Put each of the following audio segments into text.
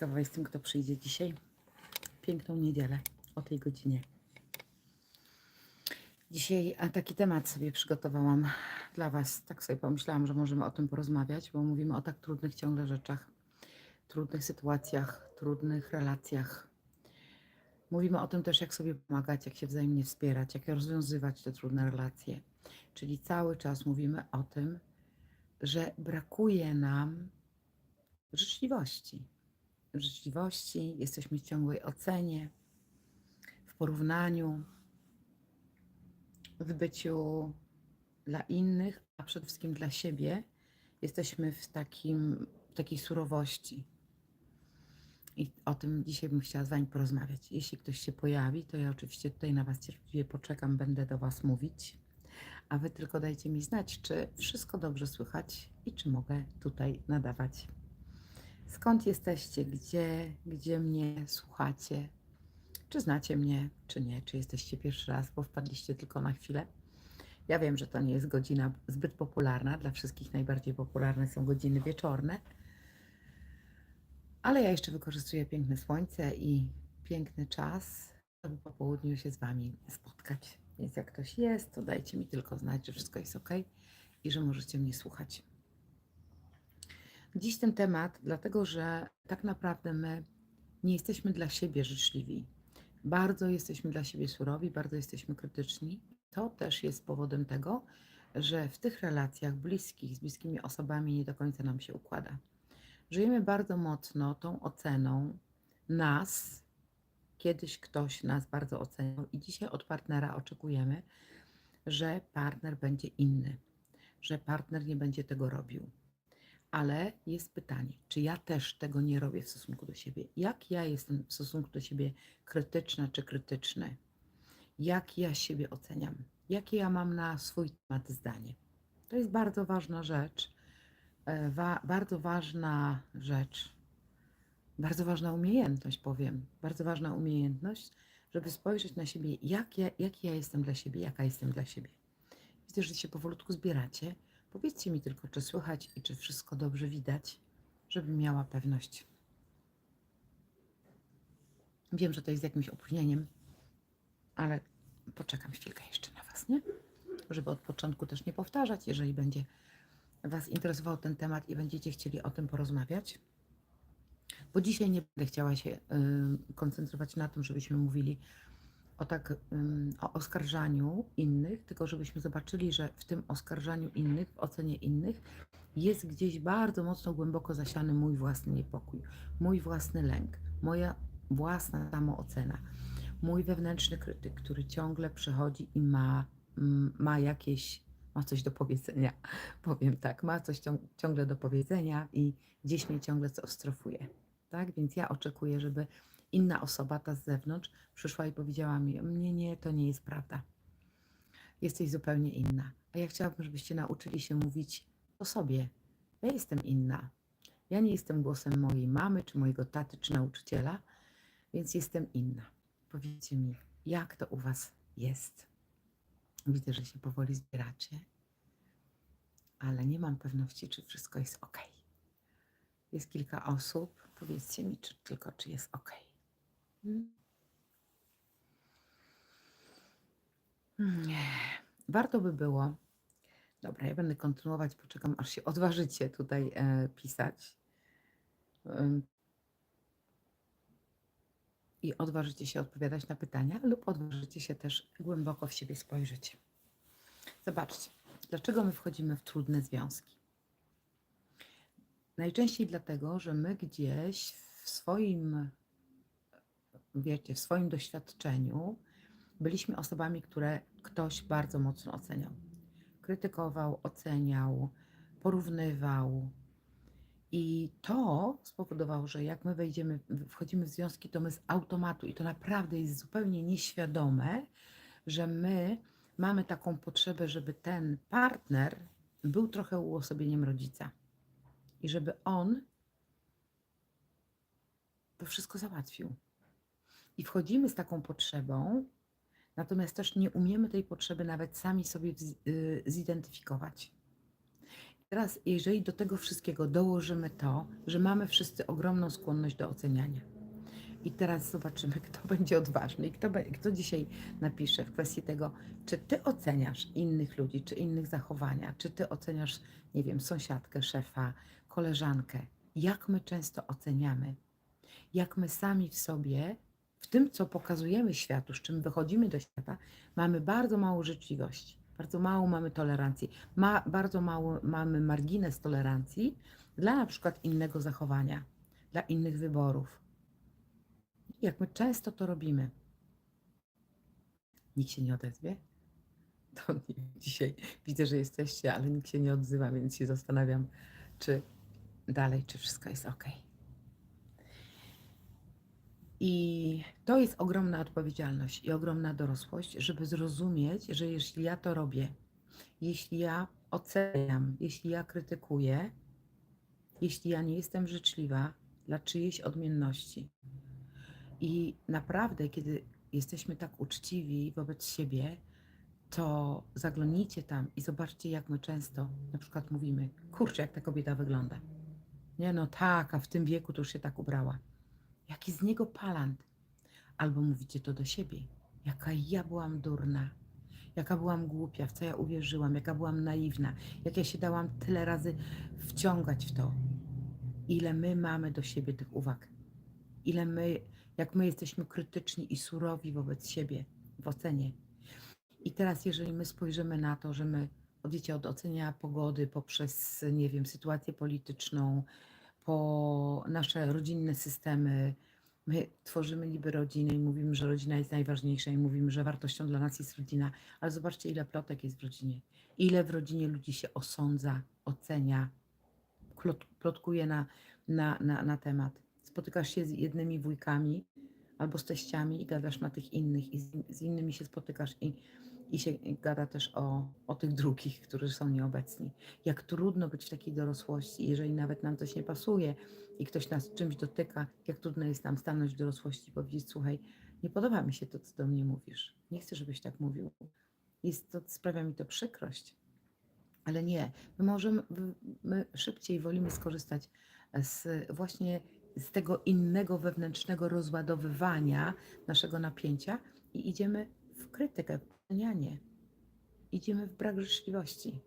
Ciekawa jestem, kto przyjdzie dzisiaj. Piękną niedzielę o tej godzinie. Dzisiaj taki temat sobie przygotowałam dla Was. Tak sobie pomyślałam, że możemy o tym porozmawiać, bo mówimy o tak trudnych ciągle rzeczach, trudnych sytuacjach, trudnych relacjach. Mówimy o tym też, jak sobie pomagać, jak się wzajemnie wspierać, jak rozwiązywać te trudne relacje. Czyli cały czas mówimy o tym, że brakuje nam życzliwości. Życzliwości, jesteśmy w ciągłej ocenie, w porównaniu, w byciu dla innych, a przede wszystkim dla siebie. Jesteśmy w takim, takiej surowości. I o tym dzisiaj bym chciała z Wami porozmawiać. Jeśli ktoś się pojawi, to ja oczywiście tutaj na Was cierpliwie poczekam, będę do Was mówić. A Wy tylko dajcie mi znać, czy wszystko dobrze słychać i czy mogę tutaj nadawać. Skąd jesteście? Gdzie, gdzie mnie słuchacie? Czy znacie mnie, czy nie? Czy jesteście pierwszy raz, bo wpadliście tylko na chwilę? Ja wiem, że to nie jest godzina zbyt popularna. Dla wszystkich najbardziej popularne są godziny wieczorne. Ale ja jeszcze wykorzystuję piękne słońce i piękny czas, żeby po południu się z Wami spotkać. Więc jak ktoś jest, to dajcie mi tylko znać, że wszystko jest ok i że możecie mnie słuchać. Dziś ten temat, dlatego że tak naprawdę my nie jesteśmy dla siebie życzliwi. Bardzo jesteśmy dla siebie surowi, bardzo jesteśmy krytyczni. To też jest powodem tego, że w tych relacjach bliskich, z bliskimi osobami nie do końca nam się układa. Żyjemy bardzo mocno tą oceną nas. Kiedyś ktoś nas bardzo oceniał, i dzisiaj od partnera oczekujemy, że partner będzie inny, że partner nie będzie tego robił. Ale jest pytanie, czy ja też tego nie robię w stosunku do siebie? Jak ja jestem w stosunku do siebie krytyczna czy krytyczny? Jak ja siebie oceniam? Jakie ja mam na swój temat zdanie? To jest bardzo ważna rzecz. e, Wa- bardzo ważna rzecz, bardzo ważna umiejętność, powiem. Bardzo ważna umiejętność, żeby spojrzeć na siebie, jak ja, jaki ja jestem dla siebie, jaka jestem dla siebie. Widzę, że się powolutku zbieracie. Powiedzcie mi tylko, czy słychać i czy wszystko dobrze widać, żebym miała pewność. Wiem, że to jest jakimś opóźnieniem, ale poczekam chwilkę jeszcze na Was, nie? Żeby od początku też nie powtarzać, jeżeli będzie Was interesował ten temat i będziecie chcieli o tym porozmawiać. Bo dzisiaj nie będę chciała się y, koncentrować na tym, żebyśmy mówili o tak o oskarżaniu innych, tylko żebyśmy zobaczyli, że w tym oskarżaniu innych, w ocenie innych jest gdzieś bardzo mocno głęboko zasiany mój własny niepokój, mój własny lęk, moja własna samoocena, mój wewnętrzny krytyk, który ciągle przychodzi i ma, mm, ma jakieś, ma coś do powiedzenia, powiem tak, ma coś ciąg- ciągle do powiedzenia i gdzieś mnie ciągle co strofuje. Tak? Więc ja oczekuję, żeby inna osoba, ta z zewnątrz, przyszła i powiedziała mi: Nie, nie, to nie jest prawda. Jesteś zupełnie inna. A ja chciałabym, żebyście nauczyli się mówić o sobie. Ja jestem inna. Ja nie jestem głosem mojej mamy, czy mojego taty, czy nauczyciela, więc jestem inna. Powiedzcie mi, jak to u Was jest? Widzę, że się powoli zbieracie, ale nie mam pewności, czy wszystko jest ok. Jest kilka osób. Powiedzcie mi, czy tylko, czy jest ok. Hmm? Nie. Warto by było. Dobra, ja będę kontynuować, poczekam, aż się odważycie tutaj e, pisać. I odważycie się odpowiadać na pytania, lub odważycie się też głęboko w siebie spojrzeć. Zobaczcie, dlaczego my wchodzimy w trudne związki. Najczęściej dlatego, że my gdzieś w swoim, wiecie, w swoim doświadczeniu byliśmy osobami, które ktoś bardzo mocno oceniał. Krytykował, oceniał, porównywał. I to spowodowało, że jak my wejdziemy, wchodzimy w związki, to my z automatu, i to naprawdę jest zupełnie nieświadome, że my mamy taką potrzebę, żeby ten partner był trochę uosobieniem rodzica. I żeby on to wszystko załatwił. I wchodzimy z taką potrzebą, natomiast też nie umiemy tej potrzeby nawet sami sobie y, zidentyfikować. teraz, jeżeli do tego wszystkiego dołożymy to, że mamy wszyscy ogromną skłonność do oceniania. I teraz zobaczymy, kto będzie odważny i kto, kto dzisiaj napisze w kwestii tego, czy ty oceniasz innych ludzi, czy innych zachowania, czy ty oceniasz, nie wiem, sąsiadkę, szefa, koleżankę. Jak my często oceniamy, jak my sami w sobie, w tym, co pokazujemy światu, z czym wychodzimy do świata, mamy bardzo mało życzliwości, bardzo mało mamy tolerancji, ma, bardzo mało mamy margines tolerancji dla na przykład innego zachowania, dla innych wyborów. Jak my często to robimy. Nikt się nie odezwie? To dzisiaj widzę, że jesteście, ale nikt się nie odzywa, więc się zastanawiam, czy dalej, czy wszystko jest ok. I to jest ogromna odpowiedzialność i ogromna dorosłość, żeby zrozumieć, że jeśli ja to robię, jeśli ja oceniam, jeśli ja krytykuję, jeśli ja nie jestem życzliwa dla czyjejś odmienności. I naprawdę, kiedy jesteśmy tak uczciwi wobec siebie, to zaglądnijcie tam i zobaczcie, jak my często na przykład mówimy, kurczę, jak ta kobieta wygląda. Nie no tak, a w tym wieku to już się tak ubrała. Jaki z niego palant. Albo mówicie to do siebie. Jaka ja byłam durna. Jaka byłam głupia, w co ja uwierzyłam, jaka byłam naiwna, jak ja się dałam tyle razy wciągać w to. Ile my mamy do siebie tych uwag. Ile my, jak my jesteśmy krytyczni i surowi wobec siebie w ocenie. I teraz, jeżeli my spojrzymy na to, że my, wiecie, od ocenia pogody poprzez, nie wiem, sytuację polityczną, po nasze rodzinne systemy. My tworzymy niby rodziny i mówimy, że rodzina jest najważniejsza i mówimy, że wartością dla nas jest rodzina, ale zobaczcie, ile plotek jest w rodzinie. Ile w rodzinie ludzi się osądza, ocenia, plot- plotkuje na, na, na, na temat. Spotykasz się z jednymi wujkami albo z teściami i gadasz na tych innych i z, z innymi się spotykasz i, i się gada też o, o tych drugich, którzy są nieobecni. Jak trudno być w takiej dorosłości, jeżeli nawet nam coś nie pasuje i ktoś nas czymś dotyka, jak trudno jest nam stanąć w dorosłości i powiedzieć, słuchaj, nie podoba mi się to, co do mnie mówisz. Nie chcę, żebyś tak mówił. Jest to, sprawia mi to przykrość. Ale nie, my możemy, my szybciej wolimy skorzystać z właśnie z tego innego wewnętrznego rozładowywania naszego napięcia i idziemy w krytykę, ocenianie. Idziemy w brak życzliwości.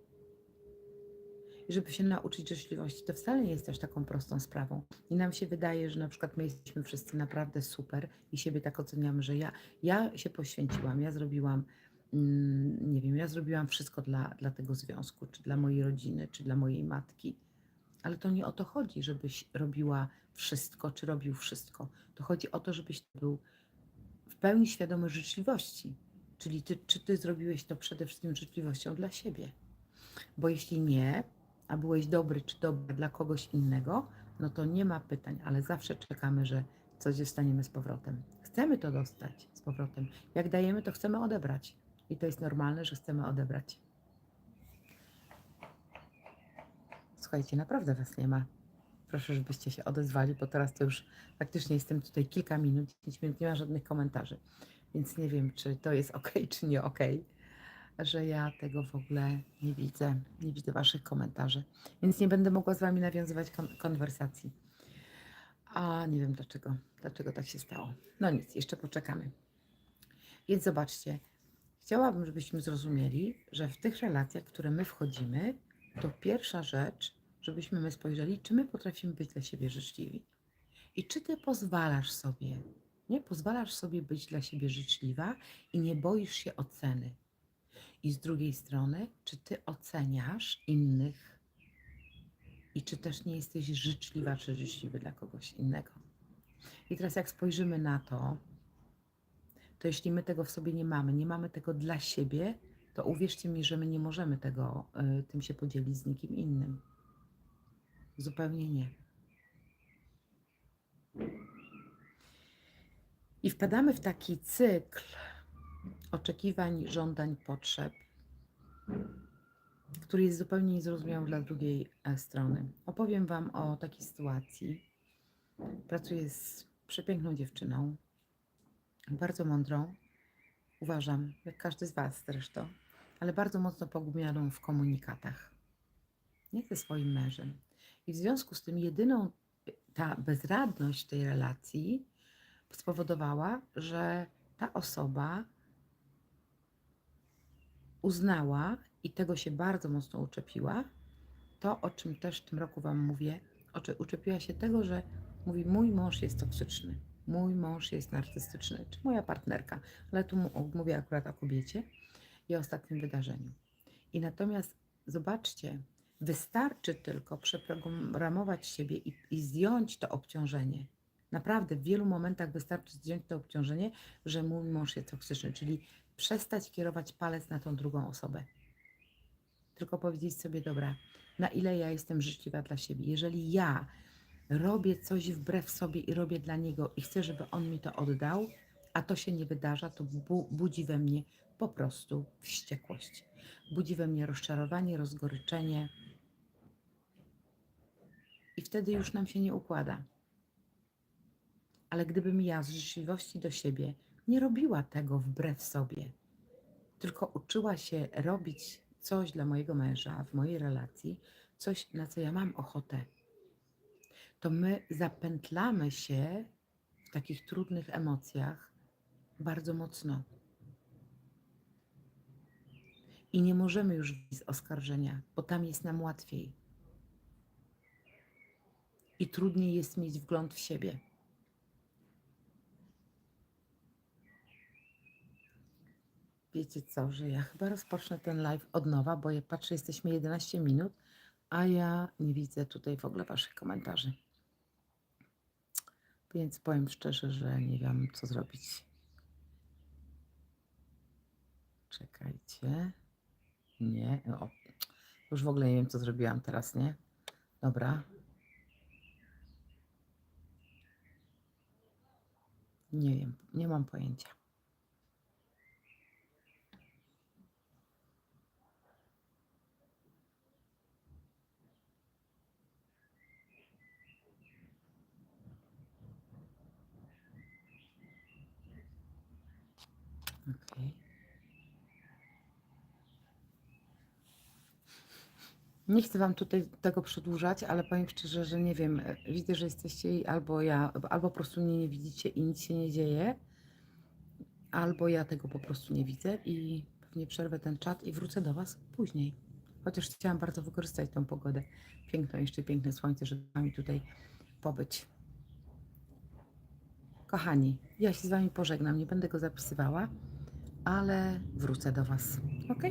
Żeby się nauczyć życzliwości, to wcale nie jest też taką prostą sprawą. I nam się wydaje, że na przykład my jesteśmy wszyscy naprawdę super i siebie tak oceniamy, że ja, ja się poświęciłam, ja zrobiłam, mm, nie wiem, ja zrobiłam wszystko dla, dla tego związku, czy dla mojej rodziny, czy dla mojej matki. Ale to nie o to chodzi, żebyś robiła wszystko, czy robił wszystko. To chodzi o to, żebyś był w pełni świadomy życzliwości. Czyli ty, czy ty zrobiłeś to przede wszystkim życzliwością dla siebie. Bo jeśli nie, a byłeś dobry czy dobra dla kogoś innego, no to nie ma pytań, ale zawsze czekamy, że coś dostaniemy z powrotem. Chcemy to dostać z powrotem. Jak dajemy, to chcemy odebrać. I to jest normalne, że chcemy odebrać. Słuchajcie, naprawdę was nie ma. Proszę, żebyście się odezwali, bo teraz to już faktycznie jestem tutaj kilka minut, 10 minut, nie ma żadnych komentarzy. Więc nie wiem, czy to jest ok, czy nie ok, że ja tego w ogóle nie widzę. Nie widzę waszych komentarzy. Więc nie będę mogła z wami nawiązywać kon- konwersacji. A nie wiem dlaczego, dlaczego tak się stało. No nic, jeszcze poczekamy. Więc zobaczcie, chciałabym, żebyśmy zrozumieli, że w tych relacjach, w które my wchodzimy, to pierwsza rzecz, żebyśmy my spojrzeli, czy my potrafimy być dla siebie życzliwi. I czy ty pozwalasz sobie, nie pozwalasz sobie być dla siebie życzliwa i nie boisz się oceny. I z drugiej strony, czy ty oceniasz innych i czy też nie jesteś życzliwa czy życzliwy dla kogoś innego. I teraz jak spojrzymy na to, to jeśli my tego w sobie nie mamy, nie mamy tego dla siebie, to uwierzcie mi, że my nie możemy tego, y, tym się podzielić z nikim innym. Zupełnie nie. I wpadamy w taki cykl oczekiwań, żądań, potrzeb, który jest zupełnie niezrozumiały dla drugiej e, strony. Opowiem Wam o takiej sytuacji. Pracuję z przepiękną dziewczyną, bardzo mądrą, uważam, jak każdy z Was zresztą, ale bardzo mocno pogubioną w komunikatach. nie ze swoim mężem. I w związku z tym jedyną ta bezradność tej relacji spowodowała, że ta osoba uznała i tego się bardzo mocno uczepiła, to o czym też w tym roku Wam mówię, uczepiła się tego, że mówi mój mąż jest toksyczny, mój mąż jest narcystyczny, czy moja partnerka, ale tu mówię akurat o kobiecie i o ostatnim wydarzeniu. I natomiast zobaczcie, wystarczy tylko przeprogramować siebie i, i zdjąć to obciążenie. Naprawdę w wielu momentach wystarczy zdjąć to obciążenie, że mój mąż jest toksyczny, czyli przestać kierować palec na tą drugą osobę. Tylko powiedzieć sobie, dobra, na ile ja jestem życzliwa dla siebie. Jeżeli ja robię coś wbrew sobie i robię dla niego i chcę, żeby on mi to oddał, a to się nie wydarza, to bu- budzi we mnie po prostu wściekłość. Budzi we mnie rozczarowanie, rozgoryczenie. I wtedy już nam się nie układa. Ale gdybym ja z życzliwości do siebie nie robiła tego wbrew sobie, tylko uczyła się robić coś dla mojego męża w mojej relacji, coś na co ja mam ochotę, to my zapętlamy się w takich trudnych emocjach bardzo mocno. I nie możemy już wyjść z oskarżenia, bo tam jest nam łatwiej. I trudniej jest mieć wgląd w siebie. Wiecie co, że ja chyba rozpocznę ten live od nowa, bo ja patrzę, jesteśmy 11 minut, a ja nie widzę tutaj w ogóle Waszych komentarzy. Więc powiem szczerze, że nie wiem, co zrobić. Czekajcie. Nie. O, już w ogóle nie wiem, co zrobiłam teraz, nie? Dobra. Nie wiem, nie mam pojęcia. Nie chcę Wam tutaj tego przedłużać, ale powiem szczerze, że nie wiem. e, Widzę, że jesteście albo ja, albo po prostu mnie nie widzicie i nic się nie dzieje, albo ja tego po prostu nie widzę i pewnie przerwę ten czat i wrócę do Was później. Chociaż chciałam bardzo wykorzystać tą pogodę. Piękną, jeszcze piękne słońce, żeby z Wami tutaj pobyć. Kochani, ja się z Wami pożegnam, nie będę go zapisywała, ale wrócę do Was. Ok?